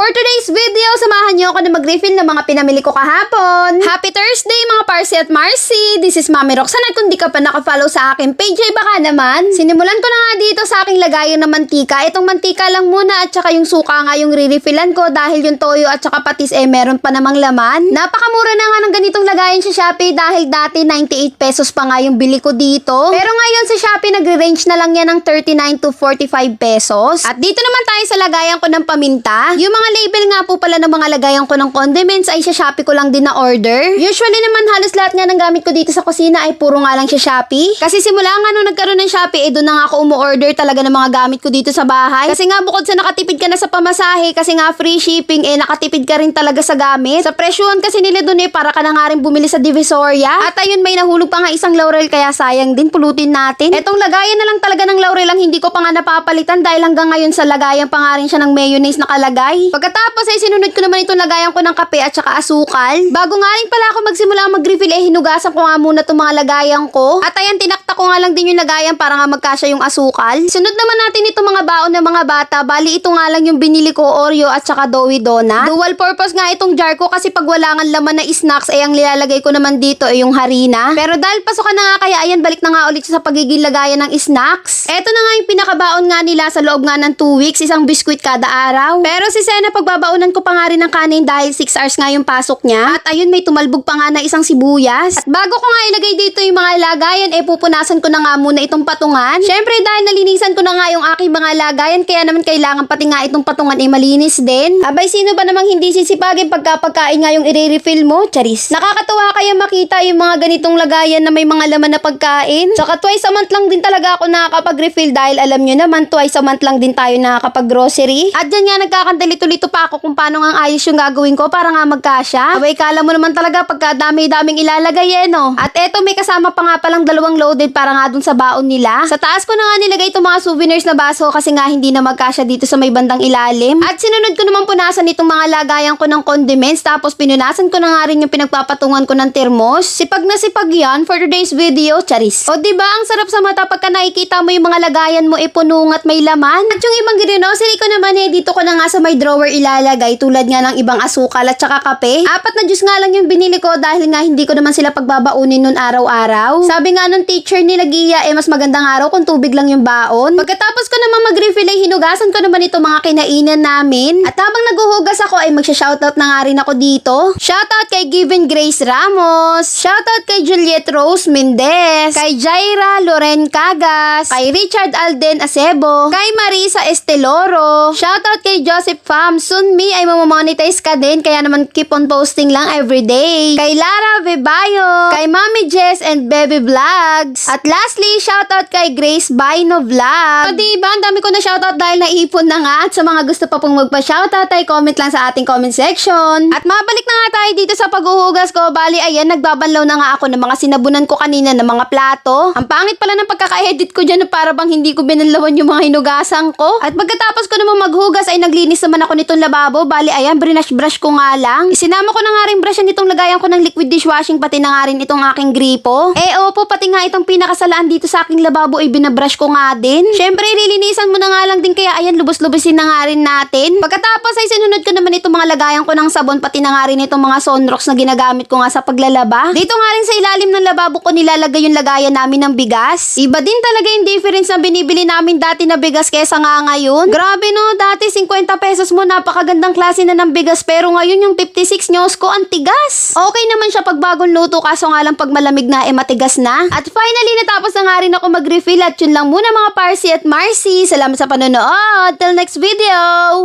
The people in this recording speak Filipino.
For today's video, samahan niyo ako na mag-refill ng mga pinamili ko kahapon. Happy Thursday mga Parsi at Marcy! This is Mami Roxanne at kung di ka pa nakafollow sa akin page ay baka naman. Sinimulan ko na nga dito sa aking lagayan ng mantika. Itong mantika lang muna at saka yung suka nga yung re-refillan ko dahil yung toyo at saka patis eh meron pa namang laman. Napakamura na nga ng ganitong lagayan sa Shopee dahil dati 98 pesos pa nga yung bili ko dito. Pero ngayon sa Shopee nagre-range na lang yan ng 39 to 45 pesos. At dito naman tayo sa lagayan ko ng paminta. Yung mga label nga po pala ng mga lagayan ko ng condiments ay sa Shopee ko lang din na order. Usually naman halos lahat nga ng gamit ko dito sa kusina ay puro nga lang sa Shopee. Kasi simula nga nung nagkaroon ng Shopee, eh doon na nga ako umu-order talaga ng mga gamit ko dito sa bahay. Kasi nga bukod sa nakatipid ka na sa pamasahe, kasi nga free shipping, eh nakatipid ka rin talaga sa gamit. Sa presyohan kasi nila doon eh, para ka na nga rin bumili sa Divisoria. At ayun, may nahulog pa nga isang laurel, kaya sayang din, pulutin natin. Etong lagayan na lang talaga ng laurel ang hindi ko pa nga napapalitan dahil hanggang ngayon sa lagayan pa nga rin siya ng mayonnaise nakalagay. Pagkatapos ay sinunod ko naman itong lagayan ko ng kape at saka asukal. Bago nga rin pala ako magsimula mag-refill eh hinugasan ko nga muna itong mga lagayan ko. At ayan tinakta ko nga lang din yung lagayan para nga magkasya yung asukal. Sunod naman natin itong mga baon ng mga bata. Bali ito nga lang yung binili ko Oreo at saka Doughy Donut. Dual purpose nga itong jar ko kasi pag wala nga laman na snacks ay ang nilalagay ko naman dito ay yung harina. Pero dahil pasukan na nga kaya ayan balik na nga ulit sa pagiging lagayan ng snacks. Eto na nga yung pinakabaon nga nila sa loob nga ng 2 weeks, isang biskwit kada araw. Pero si Sena pagbabaunan ko pa nga rin ng kanin dahil 6 hours nga yung pasok niya. At ayun may tumalbog pa nga na isang sibuyas. At bago ko nga ilagay dito yung mga lagayan, eh pupunasan ko na nga muna itong patungan. Syempre dahil nalinisan ko na nga yung aking mga lagayan, kaya naman kailangan pati nga itong patungan ay malinis din. Abay sino ba namang hindi sisipagin pagka pagkain nga yung i-refill mo? Charis. Nakakatuwa kaya makita yung mga ganitong lagayan na may mga laman na pagkain. Saka twice a month lang din talaga ako nakakapag-refill dahil alam nyo naman twice a month lang din tayo nakakapag-grocery. At dyan nga nagkakandalito-lito pa ako kung paano nga ayos yung gagawin ko para nga magkasya. Abay kala mo naman talaga pagka dami-daming ilalagay eh no. At eto may kasama pa nga palang dalawang loaded para nga dun sa baon nila. Sa taas ko na nga nilagay itong mga souvenirs na baso kasi nga hindi na magkasya dito sa may bandang ilalim. At sinunod ko naman punasan itong mga lagayan ko ng condiments tapos pinunasan ko na nga rin yung pinagpapatungan ko ng termos. Sipag na sipag yan for today's video, charis. O ba ang sarap sa mata pagka nakikita mo yung mga lagayan mo ipunong at may laman. At yung ibang grinosery ko naman eh dito ko na nga sa may drawer ilalagay tulad nga ng ibang asukal at saka kape. Apat na juice nga lang yung binili ko dahil nga hindi ko naman sila pagbabaunin nun araw-araw. Sabi nga nung teacher ni Lagia eh mas magandang araw kung tubig lang yung baon. Pagkatapos ko naman mag-refill ay hinugasan ko naman ito mga kinainan namin. At habang naguhugas ako ay magsha-shoutout na nga rin ako dito. Shoutout kay Given Grace Ramos. Shoutout kay Juliet Rose Mendez. Kay Jaira Loren Cagas. Kay Richard Alden Acebo. Kay Marisa Esteloro. Shoutout kay Joseph Pham. Soon me ay mamamonetize ka din kaya naman keep on posting lang everyday. Kay Lara Vebayo. Kay Mami Jess and Baby Vlogs. At lastly, shoutout kay Grace Bino Vlog. So diba, ang dami ko na shoutout dahil naipon na nga. At sa mga gusto pa pong magpa-shoutout ay comment lang sa ating comment section. At mabalik na nga tayo dito sa paghuhugas ko. Bali, ayan, nagbabanlaw na nga ako ng mga sinabunan ko kanina ng mga plato. Ang pangit pala ng pagkaka-edit ko dyan para bang hindi ko binanlawan yung mga hinugasan ko. At pagkatapos ko naman maghugas ay naglinis naman ako nitong lababo. Bali, ayan, brush-brush ko nga lang. Isinama ko na nga rin brush nitong lagayan ko ng liquid dishwashing pati na nga rin itong aking gripo. Eh, opo, pati nga itong pinakasalaan dito sa aking lababo ay binabrush ko nga din. Syempre, lilinisan mo na nga lang din kaya ayan, lubos-lubosin na nga rin natin. Pagkatapos ay sinunod ko naman itong mga lagayan ko ng sabon pati na nga rin itong mga sunrocks na ginagamit ko nga sa paglalaba. Dito nga rin sa ilalim ng lababo ko nilalagay yung lagayan namin ng bigas. Iba din talaga yung difference na binibili namin dati na bigas kesa nga ngayon. Grabe no, dati 50 pesos mo napakagandang klase na ng bigas pero ngayon yung 56 nyos ko ang tigas. Okay naman siya pag bagong luto kaso nga lang pag malamig na eh matigas na. At finally natapos na nga rin ako mag-refill at yun lang muna mga Parsi at Marcy. Salamat sa panonood. Till next video!